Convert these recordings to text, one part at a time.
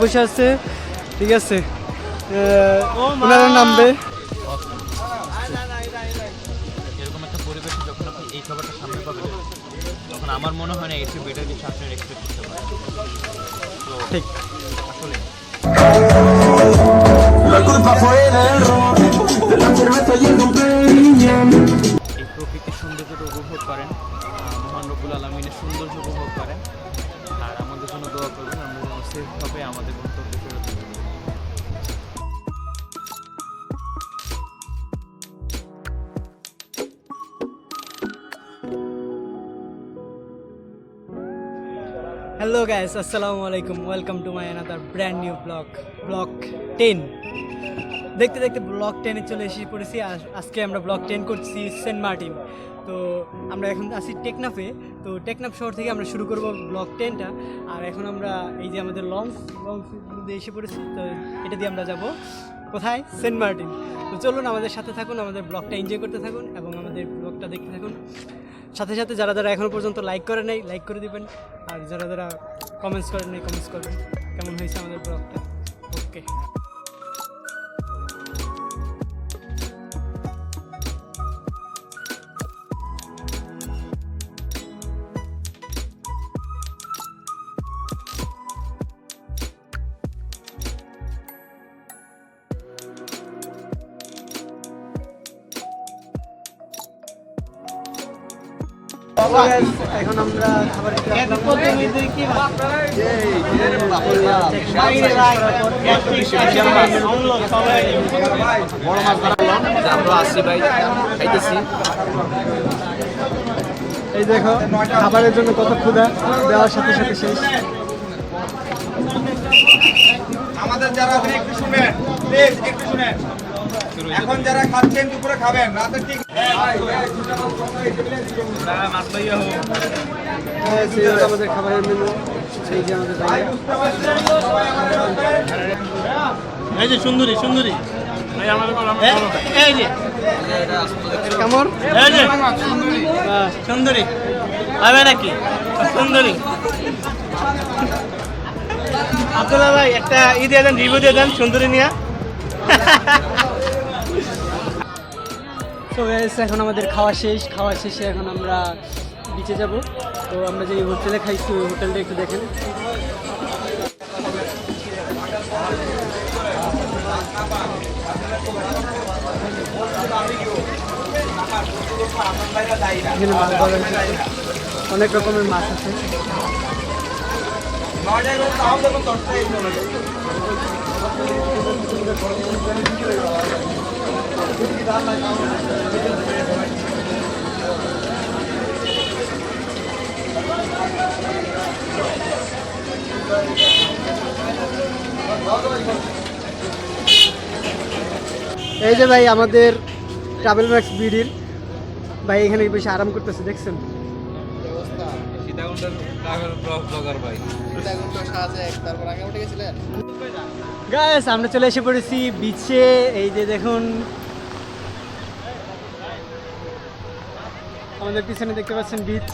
বসে আছে ঠিক আছে। ওনারা নামবে। এরকম একটা পরিবেশে যখন আপনি এই খাবারটা সামনে পাবেন তখন আমার মনে হয় না এর চেয়ে বেটার কিছু আপনি এক্সপেক্ট করতে পারেন। তো ঠিক। আসলে. এই প্রকৃতির সৌন্দর্যটা উপভোগ করেন মহান রব্বুল আলমিনের সৌন্দর্য উপভোগ করেন আর আমাদের জন্য দোয়া করবেন আমরা সেফভাবে আমাদের গন্তব্যে ফেরত হ্যালো গাইস আসসালামু আলাইকুম welcome to my another brand new vlog vlog ten দেখতে দেখতে ব্লগ টেনে চলে এসে পড়েছি। আজকে আমরা ব্লগ টেন করছি সেন্ট মার্টিন তো আমরা এখন আছি টেকনাফে। তো টেকনাফ শহর থেকে আমরা শুরু করব ব্লক টেনটা আর এখন আমরা এই যে আমাদের লঞ্চ লঞ্চ মধ্যে এসে পড়েছি, তো এটা দিয়ে আমরা যাব কোথায়? Saint Martin. তো চলুন আমাদের সাথে থাকুন, আমাদের ব্লগটা এনজয় করতে থাকুন এবং আমাদের ব্লগটা দেখতে থাকুন। সাথে সাথে যারা যারা এখনও পর্যন্ত লাইক করে নেই লাইক করে দিবেন। আর যারা যারা কমেন্টস করেন নেই কমেন্টস করবেন। কেমন হয়েছে আমাদের ব্লগটা? ওকে এখন আমরা খাবার আমরা আসছি ভাই খাইতেছি এই দেখো খাবারের জন্য কত ক্ষুধা দেওয়ার সাথে সাথে শেষ আমাদের যারা একটু শুনেন, প্লিজ, একটু শুনেন। এখন যারা খাচ্ছেন দুপুরে খাবেন রাতে ঠিক হ্যাঁ, সেই হলো আমাদের খাবারের মেনু সেই যে আমাদের এই যে সুন্দরী সুন্দরী। এই আমাদের এই যে। কেমন? এই যে। আহ, সুন্দরী। হবে নাকি? সুন্দরী। আব্দুল্লাহ ভাই একটা ই দিয়ে দেন রিভিউ দিয়ে দেন সুন্দরী নিয়ে। তো এখন আমাদের খাওয়া শেষ। খাওয়া শেষে এখন আমরা বিচে যাব। তো আমরা যে হোটেলে খাইছি, ওই হোটেলটা একটু দেখেন। মাছ। অনেক রকমের মাছ আছে। এই যে ভাই আমাদের ট্রাভেল ম্যাক্স বিডির, ভাই এখানে বেশি আরাম করতেছে, দেখছেন? আমরা চলে এসে পড়েছি বিচে এই যে দেখুন আমাদের পিছনে দেখতে পাচ্ছেন বিচ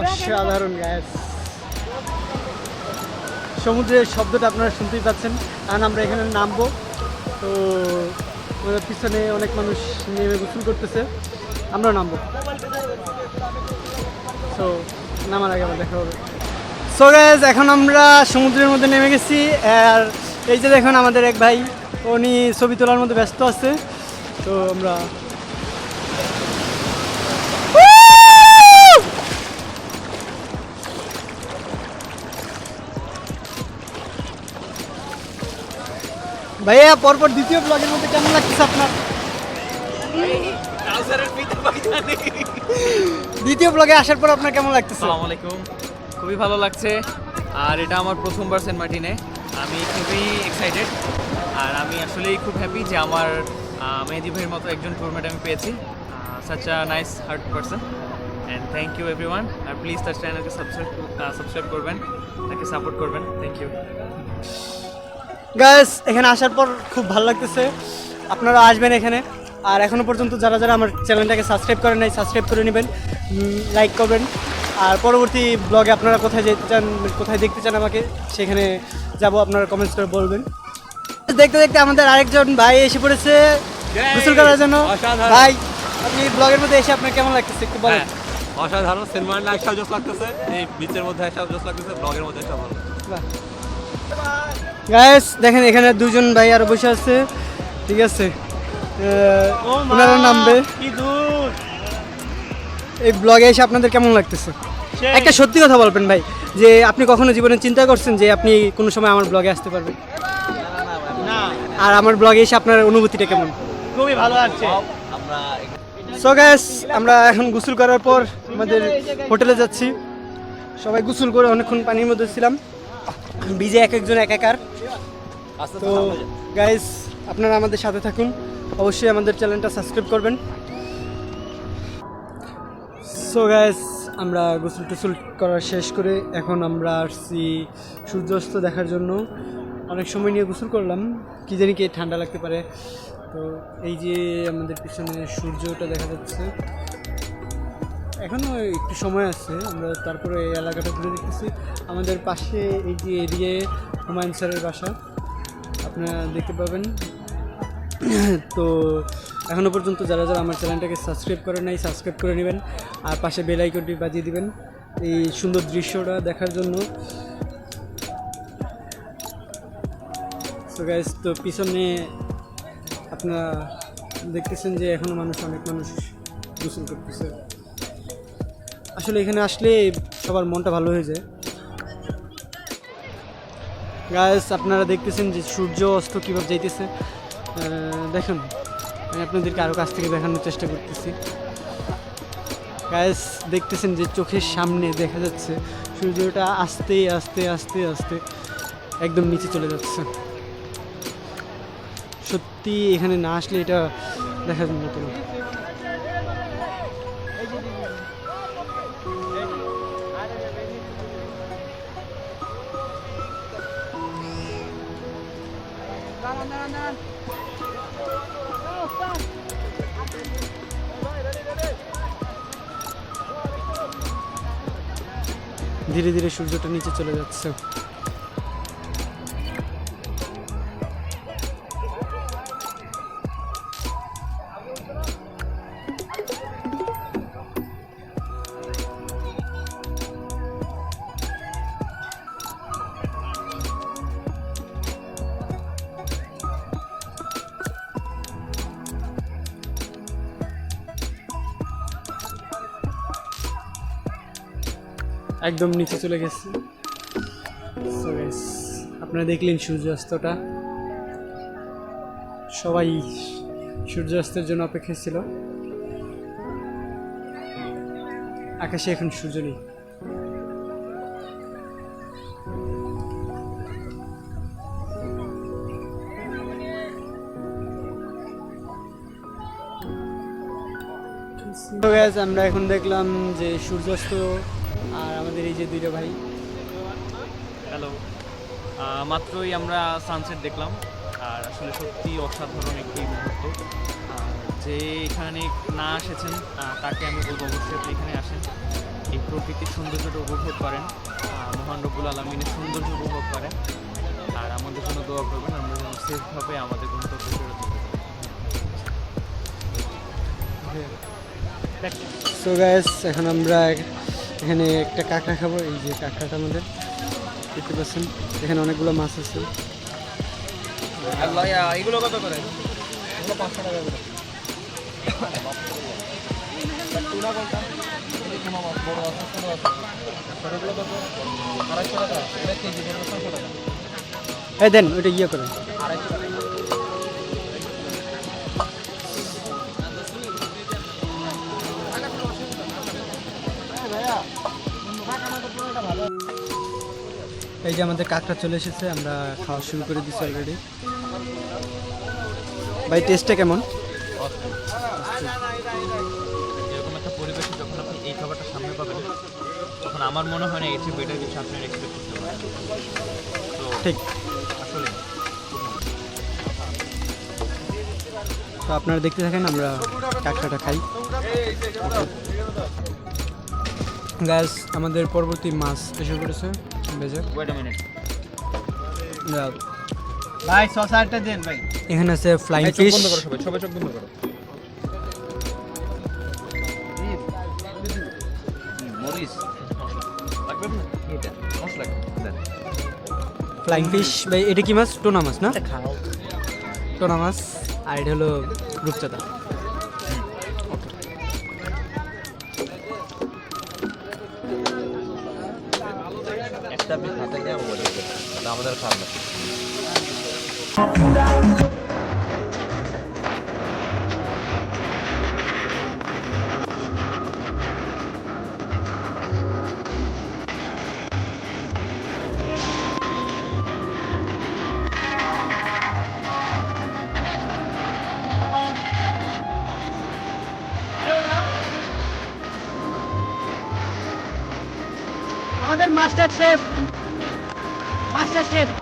অসাধারণ গ্যাস সমুদ্রের শব্দটা আপনারা শুনতেই পাচ্ছেন। কারণ আমরা এখানে নামবো। তো আমাদের পিছনে অনেক মানুষ নেমে গোসল করতেছে। আমরা নামবো। সো নামার আগে আবার দেখা হবে। সো গ্যাস এখন আমরা সমুদ্রের মধ্যে নেমে গেছি। আর এই যে দেখুন আমাদের এক ভাই উনি ছবি তোলার মধ্যে ব্যস্ত আছে। তো আমরা ভাইয়া, পরপর দ্বিতীয় ব্লগের মধ্যে কেমন লাগতেছে আপনার? দ্বিতীয় ব্লগে আসার পর আপনার কেমন লাগতেছে? আসসালামু আলাইকুম। খুবই ভালো লাগছে। আর এটা আমার প্রথমবার সেন্ট মার্টিনে আমি খুবই এক্সাইটেড আর আমি আসলেই খুব হ্যাপি যে আমার মেহেদি ভাইয়ের মতো একজন টুরমেট আমি পেয়েছি। Such a nice heart person and thank you everyone R please তার চ্যানেলকে সাবস্ক্রাইব সাবস্ক্রাইব করবেন। তাকে সাপোর্ট করবেন। থ্যাংক ইউ গাইস এখানে আসার পর খুব ভালো লাগতেছে। আপনারা আসবেন এখানে। আর এখনও পর্যন্ত যারা যারা আমার চ্যানেলটাকে সাবস্ক্রাইব করেন নাই সাবস্ক্রাইব করে নেবেন লাইক করবেন। আর পরবর্তী ব্লগে আপনারা কোথায় যেতে চান কোথায় দেখতে চান আমাকে সেখানে যাব আপনারা কমেন্টস করে বলবেন। দেখতে দেখতে আমাদের আরেকজন ভাই এসে পড়েছে। গোসল করার জন্য। ভাই আপনি ব্লগের মধ্যে এসে আপনার কেমন লাগতেছে? একটু বলেন। অসাধারণ। সিনেমার একটাও জোস লাগতেছে। এই বিচের মধ্যে একটাও জোস লাগতেছে ব্লগের মধ্যে একটা ভালো গাইস দেখেন এখানে দুজন ভাই আরও বসে আছে। ঠিক আছে। ওনারা নামবে। এই ব্লগে এসে আপনাদের কেমন লাগতেছে? একটা সত্যি কথা বলবেন ভাই যে আপনি কখনো জীবনে চিন্তা করছেন যে আপনি কোনো সময় আমার ব্লগে আসতে পারবেন? আর আমার ব্লগে এসে আপনার অনুভূতিটা কেমন? খুবই ভালো লাগছে। সো গ্যাস আমরা এখন গোসল করার পর আমাদের হোটেলে যাচ্ছি। সবাই গোসল করে অনেকক্ষণ পানির মধ্যে ছিলাম। ভিজে এক একজন এক একার। তো গাইস আপনারা আমাদের সাথে থাকুন। অবশ্যই আমাদের চ্যানেলটা সাবস্ক্রাইব করবেন। সো গাইস আমরা গোসল টুসুল করা শেষ করে এখন আমরা আসছি সূর্যাস্ত দেখার জন্য। অনেক সময় নিয়ে গোসল করলাম কি জানি কি ঠান্ডা লাগতে পারে। তো এই যে আমাদের পিছনে সূর্যটা দেখা যাচ্ছে। এখনও একটু সময় আছে, আমরা তারপরে এই এলাকাটা ঘুরে দেখতেছি। আমাদের পাশে এই যে এদিকে হুমায়ুন স্যারের বাসা, আপনারা দেখতে পাবেন। তো এখনও পর্যন্ত যারা যারা আমার চ্যানেলটাকে সাবস্ক্রাইব করে নাই, সাবস্ক্রাইব করে নেবেন। আর পাশে বেল আইকনটি বাজিয়ে দিবেন, এই সুন্দর দৃশ্যটা দেখার জন্য। তো গাইজ তো পিছনে আপনারা দেখতেছেন যে এখনও মানুষ, অনেক মানুষ গোসল করতেছে। আসলে এখানে আসলে সবার মনটা ভালো হয়ে যায়। গাইস আপনারা দেখতেছেন যে সূর্য অস্ত কীভাবে যাইতেছে। দেখুন, আমি আপনাদেরকে আরও কাছ থেকে দেখানোর চেষ্টা করতেছি। গাইস দেখতেছেন যে চোখের সামনে দেখা যাচ্ছে সূর্যটা আস্তে আস্তে আস্তে আস্তে একদম নিচে চলে যাচ্ছে। সত্যি এখানে না আসলে এটা দেখার মতো না। ধীরে ধীরে সূর্যটা নিচে চলে যাচ্ছে। একদম নিচে চলে গেছে। আপনারা দেখলেন সূর্যাস্তটা। সবাই সূর্যাস্তের জন্য অপেক্ষা ছিল। আকাশে এখন সূর্য নেই। আমরা এখন দেখলাম যে সূর্যাস্ত আর আমাদের এই যে দুইটা ভাই। হ্যালো মাত্রই আমরা সানসেট দেখলাম। আর আসলে সত্যি অসাধারণ একটি মুহূর্ত। যে এখানে না এসেছেন তাকে আমি বলব অবশ্যই আপনি এখানে আসেন। এই প্রকৃতির সৌন্দর্যটা উপভোগ করেন। মহান রব্বুল আলমিনের সৌন্দর্য উপভোগ করেন। আর আমাদের জন্য দোয়া করবেন আমরা যেন সেফভাবে আমাদের গন্তব্যে ফেরত যেতে পারি সো গ্যাস এখন আমরা এখানে একটা কাঁকড়া খাব এই যে কাঁকড়াটা আমাদের। দেখতে পাচ্ছেন এখানে অনেকগুলো মাছ আছে। এগুলো কত করে? এই দেন ওইটা ইয়ে করেন। এই যে আমাদের কাকটা চলে এসেছে আমরা খাওয়া শুরু করে দিচ্ছি অলরেডি ভাই টেস্টটা কেমন? এরকম একটা পরিবেশে যখন আপনি এই খাবারটা সামনে পাবেন তখন আমার মনে হয় না এর চেয়ে বেটার কিছু আপনি এক্সপেক্ট করতে পারেন তো ঠিক। আসলে তো আপনারা দেখতে থাকেন আমরা কাকটাটা খাই। গ্যাস আমাদের পরবর্তী মাছ এসে পড়েছে। ভেজে ওয়েট আ মিনিট ভাই সসারটা দেন ভাই। এখানে আছে ফ্লাইং ফিশ সবাই সবাই চোখ বন্ধ করো। মরিস লাগবে না এটা মশলা দেন। ফ্লাইং ফিশ ভাই এটা কি মাছ? টোনা মাছ না? টোনা মাছ। আর এটা হলো রূপচাঁদা। দেবে তাহলে আমাদের sexta-feira.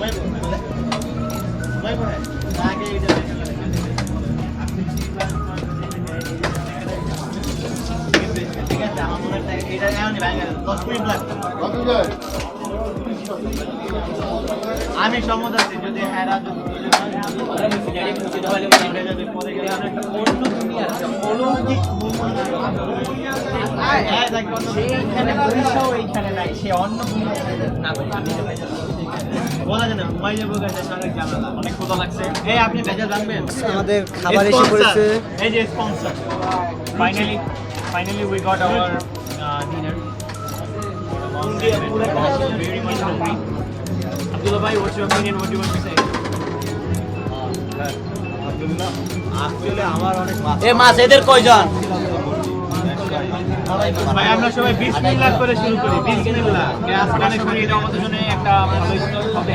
অনেক ক্ষুধা লাগছে এই আপনি ভেজা জানবেন আমাদের খাবার এসে পড়েছে এই যে sponsor finally finally we got our dinner very much hungry. Abdullah bhai, what's your opinion? What do you want to say? এ মাছ এদের কয়জন ভাই আমরা সবাই বিসমিল্লাহ করে শুরু করি। বিসমিল্লাহ গ্যাস কানেকশন এটা আমাদের জন্য একটা ভালো স্টল হবে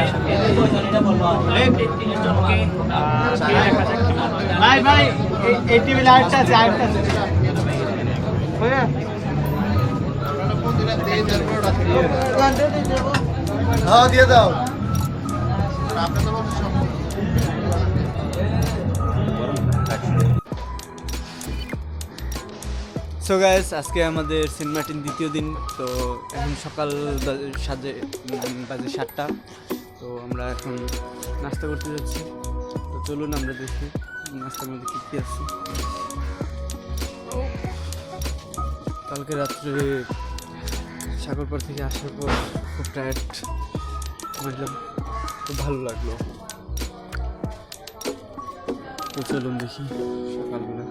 ভাই ভাই এই- টেবিলে আরেকটা আছে আরেকটা আছে। হ্যাঁ দিয়ে দাও। সো গাইস আজকে আমাদের সেন্ট মার্টিন দ্বিতীয় দিন, তো এখন সকাল সাজে বাজে সাতটা। তো আমরা এখন নাস্তা করতে যাচ্ছি। তো চলুন আমরা দেখি নাস্তার মধ্যে কী কী আছে। কালকে রাত্রে সাগরপাড় থেকে আসার পর খুব টায়ার্ড বুঝলাম খুব ভালো লাগল। তো চলুন দেখি সকালবেলা।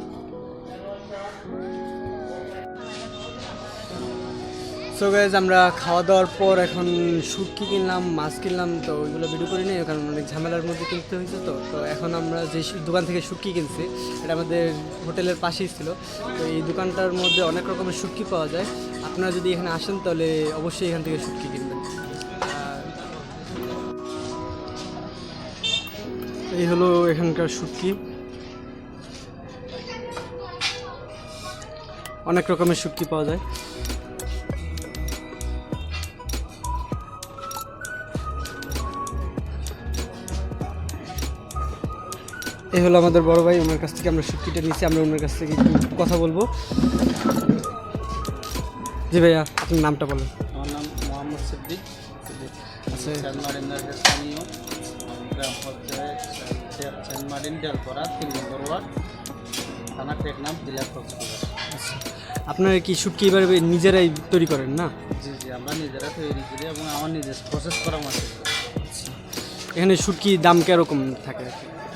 সো গাইজ আমরা খাওয়া দাওয়ার পর এখন শুটকি কিনলাম, মাছ কিনলাম, তো ওইগুলো ভিডিও করি নাই, কারণ অনেক ঝামেলার মধ্যে কিনতে হয়েছে তো। তো এখন আমরা যে দোকান থেকে শুটকি কিনছি, এটা আমাদের হোটেলের পাশেই ছিল। তো এই দোকানটার মধ্যে অনেক রকমের শুটকি পাওয়া যায়। আপনারা যদি এখানে আসেন, তাহলে অবশ্যই এখান থেকে শুটকি কিনবেন। এই হলো এখানকার শুটকি। অনেক রকমের শুটকি পাওয়া যায়। এই হলো আমাদের বড় ভাই ওনার কাছ থেকে আমরা শুটকিটা নিচ্ছি আমরা ওনার কাছ থেকে একটু কথা বলব। জি ভাইয়া আপনার নামটা বলেন। আমার নাম মোহাম্মদ সিদ্দিক। আচ্ছা। গ্রাম হচ্ছে সেন্ট মার্টিন ডেলপরা তিন নম্বর ওয়ার্ড থানা টেকনাম জেলা কক্সবাজার আপনারা কি শুটকি এবারে নিজেরাই তৈরি করেন না? জি জি আমরা নিজেরা তৈরি করি এবং আমার নিজের প্রসেস করা। মাছ এখানে শুটকি দাম কীরকম থাকে?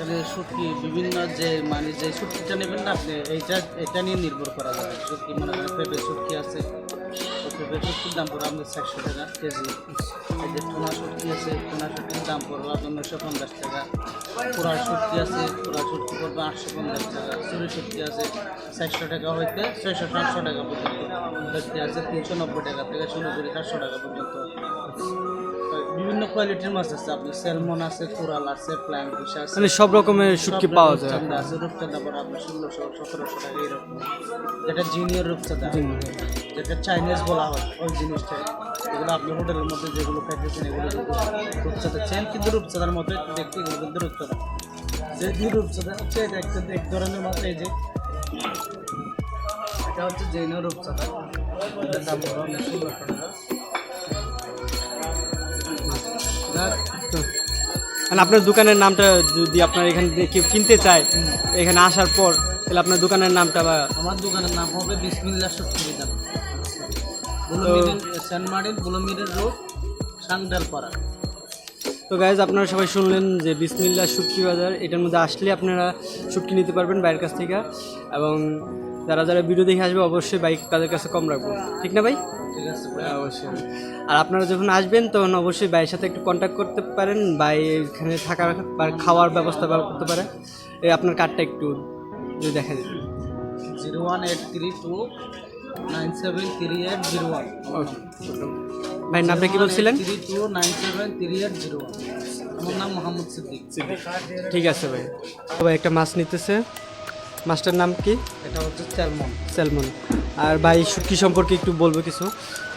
এখানে শুটকি বিভিন্ন যে মানে যে শুটকিটা নেবেন না আপনি, এইটা, এটা নিয়ে নির্ভর করা যাবে। শুটকি মনে করেন পেঁপে শুটকি আছে। পেঁপে শুটকির দাম পড়বে আপনার চারশো টাকা কেজি। এই যে টুনা শুটকি আছে, টুনা শুটকির দাম পড়বে আপনার নশো পঞ্চাশ টাকা। পুরা শুটকি আছে পুরা শুটকি পড়বে আটশো পঞ্চাশ টাকা। চুরি শুটকি আছে, চারশো টাকা হইতে ছয়শো সাতশো টাকা পর্যন্ত। শুটকি আছে তিনশো নব্বই টাকা থেকে শুরু করে চারশো টাকা পর্যন্ত। বিভিন্ন কোয়ালিটির মাছ আছে। আপনি স্যালমন আছে কোরাল আছে প্ল্যান ফিশ আছে। মানে সব রকমের শুটকি পাওয়া যায় রূপচাঁদা আছে। রূপচাঁদা পরে আপনার ষোলোশো সতেরোশো টাকা এরকম। যেটা জিনিয়র রূপচাঁদা। যেটা চাইনিজ বলা হয় ওই জিনিসটা। এগুলো আপনি হোটেলের মধ্যে যেগুলো খাইতেছেন এগুলো রূপচাঁদা। চেন কিন্তু রূপচাঁদার মতো একটু দেখতে এগুলো কিন্তু রূপচাঁদা। যে যে রূপচাঁদা হচ্ছে এটা একটা এক ধরনের মাছ এই যে। এটা হচ্ছে জৈন রূপচাঁদা। এটার দাম আপনার ষোলোশো টাকা মানে আপনার দোকানের নামটা যদি আপনার এখানে কেউ কিনতে চায় এখানে আসার পর তাহলে আপনার দোকানের নামটা বা আমার দোকানের নাম হবে বিসমিল্লা বুলমিরের সেন্ট মার্টিন বুলমিরের রোড সাংডালপাড়া তো গাইজ আপনারা সবাই শুনলেন যে বিসমিল্লা শুটকি বাজার এটার মধ্যে আসলে আপনারা শুটকি নিতে পারবেন বাইরের কাছ থেকে। এবং যারা যারা ভিডিও দেখে আসবে অবশ্যই বাইক তাদের কাছে কম রাখব। ঠিক না ভাই? ঠিক আছে হ্যাঁ, অবশ্যই। আর আপনারা যখন আসবেন তখন অবশ্যই ভাইয়ের সাথে একটু কন্ট্যাক্ট করতে পারেন। ভাই এখানে থাকার বা খাওয়ার ব্যবস্থা করতে পারে। এই আপনার কার্ডটা একটু যদি দেখা যায়। Zero one eight three two nine seven three eight zero one. ভাই নামটা কি বলছিলেন? আমার নাম মোহাম্মদ সিদ্দিক। ঠিক আছে ভাই। ভাই একটা মাছ নিতেছে। মাছটার নাম কি? এটা হচ্ছে স্যালমন স্যালমন আর ভাই শুটকি সম্পর্কে একটু বলব কিছু?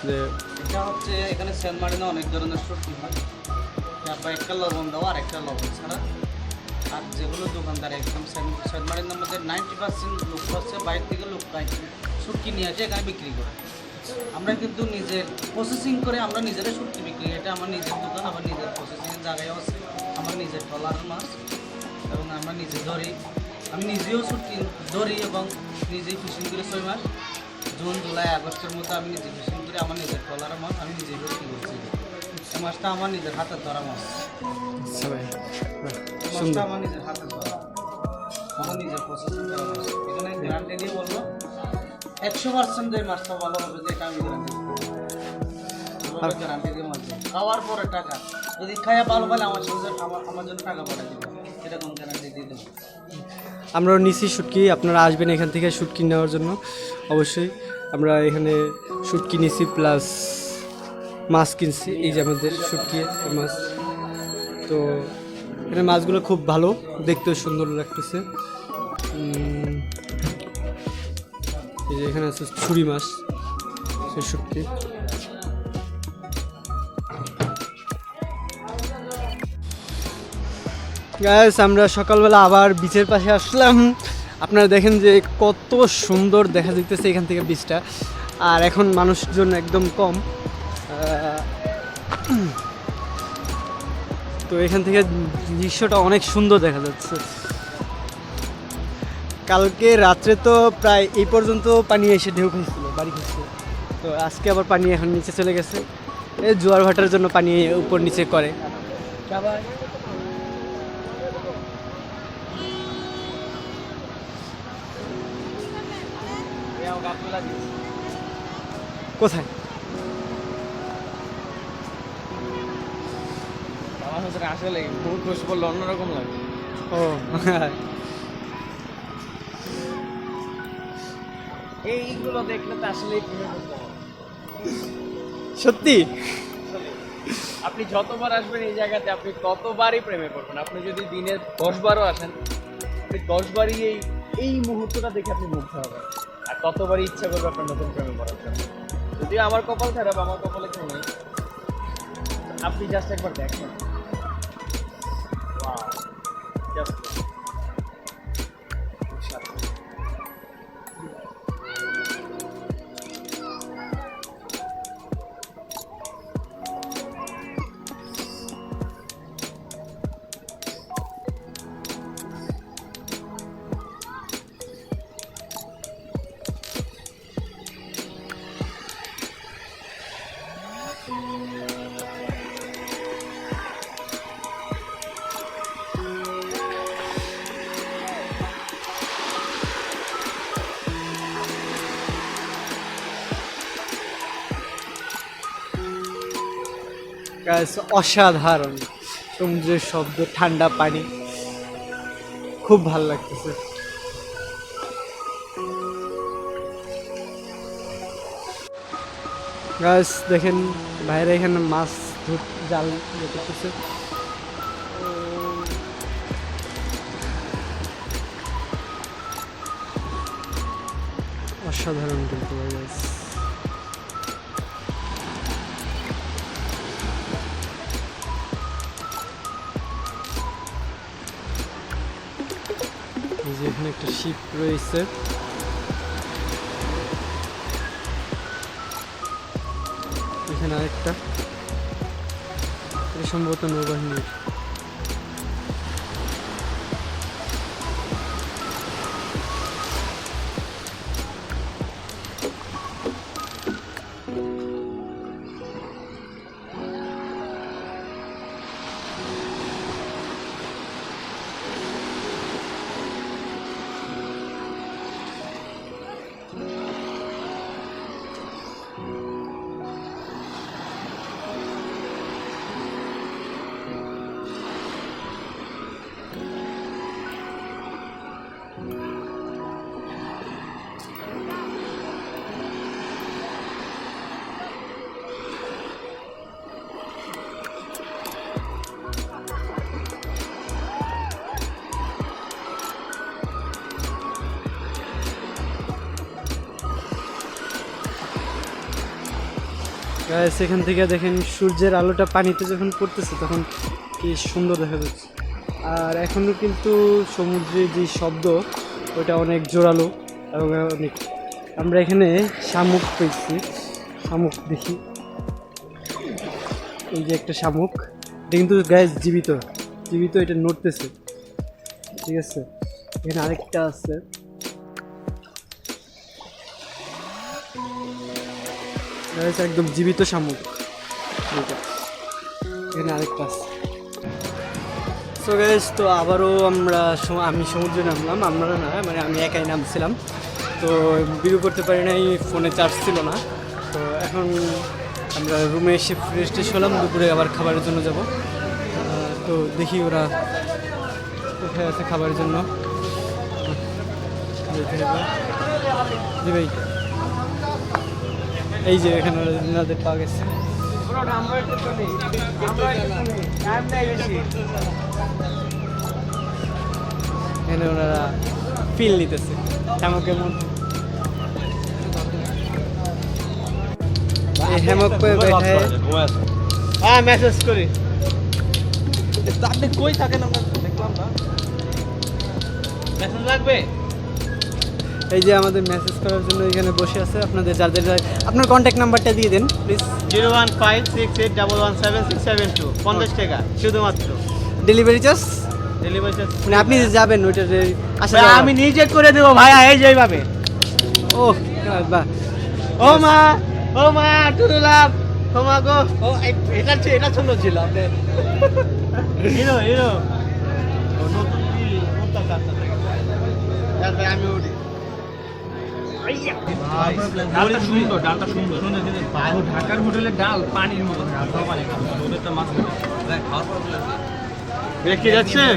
যে এটা হচ্ছে এখানে সেন্ট মার্টিনে অনেক ধরনের সবজি হয়। তারপর একটা লবণ দেওয়া আর একটা লবণ ছাড়া। আর যেগুলো দোকানদার একদম মার্টিনের মধ্যে নাইনটি পার্সেন্ট লোক হচ্ছে বাইরে থেকে লোক পাই শুটকি নিয়ে আসে এখানে বিক্রি করে। আমরা কিন্তু নিজের প্রসেসিং করে আমরা নিজেরাই শুটকি বিক্রি এটা আমার নিজের দোকান আমার নিজের প্রসেসিংয়ের জায়গায় আছে। আমার নিজের টলার মাছ এবং আমরা নিজে ধরি। আমি নিজেও শুটকি ধরি এবং নিজেই ফিশিং করে ছয় মাস। জুন জুলাই আগস্টের মতো আমি নিজে ফিশিং করি আমার নিজের টলার মাছ আমি নিজেই বিক্রি করছি। এই মাছটা আমার নিজের হাতের ধরা মাছ। মাছটা আমার নিজের হাতের ধরা। আমার নিজের প্রসেসিং করা মাছ। এখানে গ্যারান্টি দিয়ে বলব একশো পার্সেন্ট যে মাছটা ভালো হবে যেটা আমি। খাওয়ার পরে টাকা। যদি খাইয়া ভালো পালে আমার সাথে আমার আমার জন্য টাকা দিবে। এরকম গ্যারান্টি দিয়ে দেবো। আমরাও নিছি শুটকি আপনারা আসবেন এখান থেকে শুটকি নেওয়ার জন্য। অবশ্যই আমরা এখানে শুটকি নিছি প্লাস মাছ কিনছি। এই যে আমাদের শুটকি মাছ। তো এখানে মাছগুলো খুব ভালো দেখতেও সুন্দর লাগতেছে। এই এখানে আছে ছুরি মাছ শুটকি গাইস আমরা সকালবেলা আবার বিচের পাশে আসলাম। আপনারা দেখেন যে কত সুন্দর দেখা যাইতেছে এখান থেকে বীজটা আর এখন মানুষজন একদম কম। তো এখান থেকে দৃশ্যটা অনেক সুন্দর দেখা যাচ্ছে। কালকে রাত্রে তো প্রায় এই পর্যন্ত পানি এসে ঢেউ খেয়েছিল বাড়ি খেয়েছিল তো আজকে আবার পানি এখন নিচে চলে গেছে। এই জোয়ার ভাটার জন্য পানি উপর নিচে করে। কোথায়? আসলে মুখ ঘুষ পড়লে অন্যরকম লাগে। ও এইগুলো দেখলে তো হবে। সত্যি? আপনি যতবার আসবেন এই জায়গাতে আপনি ততবারই প্রেমে পড়বেন। আপনি যদি দিনে দশ বারও আসেন আপনি দশ বারই এই এই মুহূর্তটা দেখে আপনি মুগ্ধ হবেন। আর ততবারই ইচ্ছা করবে আপনার নতুন প্রেমে পড়ার জন্য। যদিও আমার কপাল খারাপ আমার কপালে কেউ নেই। আপনি জাস্ট একবার দেখেন। অসাধারণ। সমুদ্রের শব্দ, ঠান্ডা পানি। খুব ভালো লাগতেছে। গাছ দেখেন বাইরে এখানে মাছ ধর জাল ইয়ে করতেছে। অসাধারণ কিন্তু গাছ একটা শিপ রয়েছে। এখানে আরেকটা। সম্ভবত নৌবাহিনীর। এখান থেকে দেখেন সূর্যের আলোটা পানিতে যখন পড়তেছে তখন কি সুন্দর দেখা যাচ্ছে। আর এখনও কিন্তু সমুদ্রের যে শব্দ, ওটা অনেক জোরালো এবং অনেক আমরা এখানে শামুক পেয়েছি। শামুক দেখি। এই যে একটা শামুক। এটা কিন্তু গ্যাস জীবিত। জীবিত এটা নড়তেছে। ঠিক আছে? এখানে আরেকটা আছে। Guys, একদম জীবিত শামুক। এখানে আরেকটা আছে সো গাইজ তো আবারও আমরা আমি সমুদ্রে নামলাম। আমরা না মানে আমি একাই নামছিলাম। তো ভিডিও করতে পারি নাই ফোনে চার্জ ছিল না। তো এখন আমরা রুমে এসে ফ্রেশ ট্রেশ হলাম দুপুরে আবার খাবারের জন্য যাব। তো দেখি ওরা কোথায় আছে খাবারের জন্য। ভাই। এই যে এখানে পা গেছে। এখানে ওনারা ফিল নিতেছে, হ্যামকের মধ্যে। হ্যাঁ মেসেজ করি। আপনি কই থাকেন আমরা দেখলাম না। মেসেজ লাগবে? এই যে আমাদের মেসেজ করার জন্য এখানে বসে আছে আপনাদের যাদের যাদের- আপনার কন্ট্যাক্ট নাম্বারটা দিয়ে দেন please zero one five six eight double one seven six seven two পঞ্চাশ টাকা শুধুমাত্র। ডেলিভারি চার্জ ডেলিভারি চার্জ মানে আপনি যাবেন ওইটা আসা ভাই, আমি নিজে করে দেবো ভাইয়া এই যে এইভাবে। ও বাহ ও মা ও মা টুরুলাভ ও মা গো। ও এটা ছিল- এটা সুন্দর ছিল আপনি হিরো হিরো। ও নতুন কি করতেছে আপনার থেকে? আমি উঠি ডালটা সুন্দর সুন্দর। ঢাকার হোটেলের ডাল পানির মতো পানি মাছ দেখে যাচ্ছেন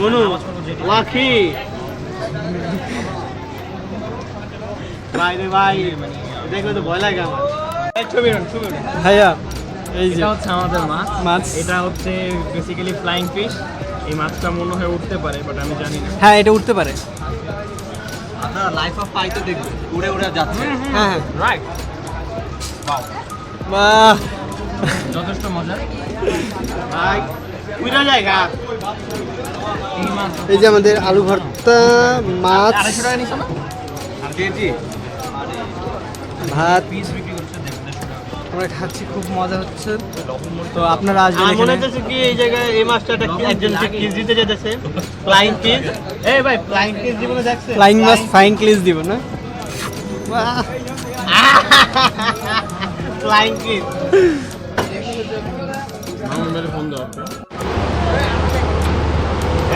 মনু লাখি। ভাই রে ভাই দেখলে তো ভয় লাগে আমার। ভাইয়া এই যে হচ্ছে আমাদের মাছ। মাছ। এটা হচ্ছে বেসিক্যালি ফ্লাইং ফিশ এই মাছটা মনে হয় উঠতে পারে বাট আমি জানি না। হ্যাঁ এটা উঠতে পারে। আপনারা লাইফ অফ পাইতে দেখবেন উড়ে উড়ে যাচ্ছে। হ্যাঁ হ্যাঁ। রাইট বাহ। যথেষ্ট মজা। ভাই উড়া জায়গা। এই যে আমাদের আলু ভর্তা মাছ। আড়াইশো টাকা নিছো না? কেজি ভাত। পিস বিক্রি খাচ্ছি খুব মজা হচ্ছে। তো আপনারা আসবেন আমার মনে হচ্ছে কি এই জায়গায় এই মাছটা একটা কি- কিস দিতে যেতেছে ফ্লাইং কিস এই ভাই ফ্লাইং কিস জীবনে দেখছে ফ্লাইং মাছ ফাইং ক্লিজ দিব না? ফ্লাইং কিস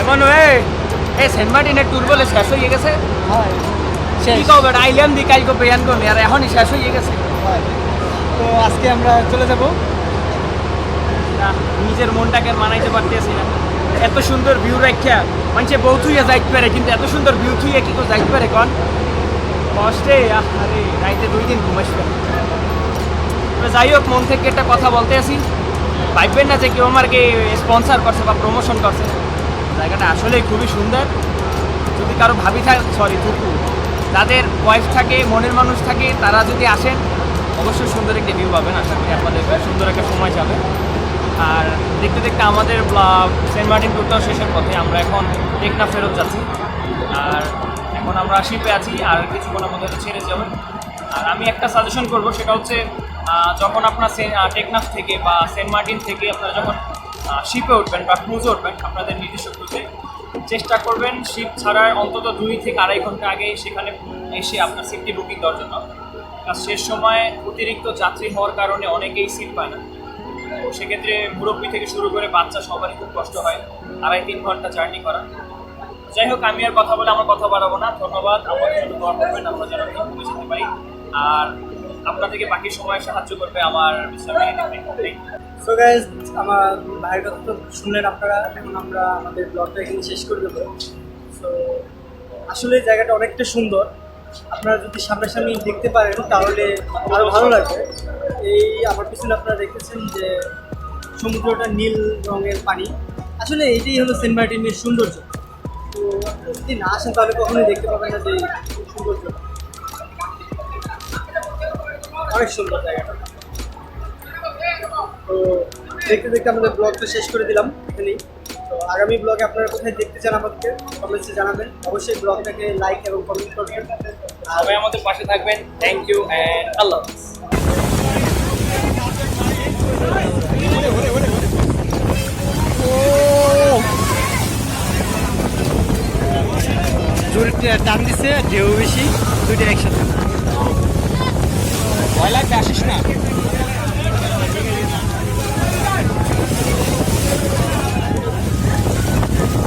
এমন এ এই সেন্ট মার্টিনের ট্যুর বলে শেষ হয়ে গেছে? শেষ। কি কবে আইলাম দি কালকে বেয়ান করবি আর এখনই শেষ হয়ে গেছে। তো আজকে আমরা চলে যাব। নিজের মনটাকে মানাইতে পারতেছি না। এত সুন্দর ভিউ রাখা মানুষে বউ থুইয়া যাইতে পারে, কিন্তু এত সুন্দর ভিউ থুইয়া কি করে যাইতে পারে কন? কষ্টে আরে রাইতে দুই দিন ঘুমাইছিল যাই হোক, মন থেকে একটা কথা বলতে আসি ভাববেন না যে কেউ আমাকে স্পন্সার করছে বা প্রমোশন করছে। জায়গাটা আসলেই খুবই সুন্দর। যদি কারও ভাবি থাকে সরি থুকু যাদের ওয়াইফ থাকে, মনের মানুষ থাকে, তারা যদি আসেন অবশ্যই সুন্দর একটা ভিউ পাবেন, আশা করি আপনাদের সুন্দর একটা সময় যাবে। আর দেখতে দেখতে আমাদের সেন্ট মার্টিন ট্যুরটাও শেষের পথে, আমরা এখন টেকনা ফেরত যাচ্ছি। আর এখন আমরা শিপে আছি, আর কিছুক্ষণ হয়তো ছেড়ে যাবেন। আর আমি একটা সাজেশন করব, সেটা হচ্ছে যখন আপনার টেকনাফ থেকে বা সেন্ট মার্টিন থেকে আপনারা যখন শিপে উঠবেন বা ক্রুজে উঠবেন, আপনাদের নির্দিষ্ট ক্রুজে চেষ্টা করবেন শিপ ছাড়ার অন্তত দুই থেকে আড়াই ঘণ্টা আগে সেখানে এসে আপনার সিটটি বুকিং দেওয়ার জন্য। শেষ সময় অতিরিক্ত যাত্রী হওয়ার কারণে অনেকেই সিট পায় না। তো সেক্ষেত্রে মুরব্বী থেকে শুরু করে বাচ্চা সবারই খুব কষ্ট হয়, আড়াই তিন ঘণ্টা জার্নি করা। যাই হোক, আমি আর কথা বলে আমার কথা বাড়াবো না। ধন্যবাদ। আমার জন্য দোয়া করবেন, আমরা যেন ঘুরে যেতে পারি। আর আপনার থেকে বাকি সময় সাহায্য করবে আমার সো গাইজ আমার ভাইয়ের কথা তো শুনলেন আপনারা, এখন আমরা আমাদের ব্লগটা এখানে শেষ করে দেবো। সো আসলে জায়গাটা অনেকটা সুন্দর। আপনারা যদি সামনাসামনি দেখতে পারেন, তাহলে আরও ভালো লাগবে। এই আমার পিছনে আপনারা দেখতেছেন যে সমুদ্রটা নীল রঙের পানি। আসলে এটাই হলো সেন্ট মার্টিনের সৌন্দর্য। তো আপনারা যদি না আসেন, তাহলে কখনোই দেখতে পাবেন না যে সৌন্দর্য। অনেক সুন্দর জায়গাটা। তো দেখতে দেখতে আমাদের ব্লগটা শেষ করে দিলাম এখানেই। তো আগামী ব্লগে আপনারা কোথায় দেখতে চান আমাদেরকে, কমেন্টসে জানাবেন। অবশ্যই ব্লগটাকে লাইক এবং কমেন্ট করবেন। সবাই আমাদের পাশে থাকবেন। থ্যাংক ইউ অ্যান্ড আল্লাহ টান দিচ্ছে ঢেউ বেশি দুইটা একসাথে। ভয় লাগবে আসিস না।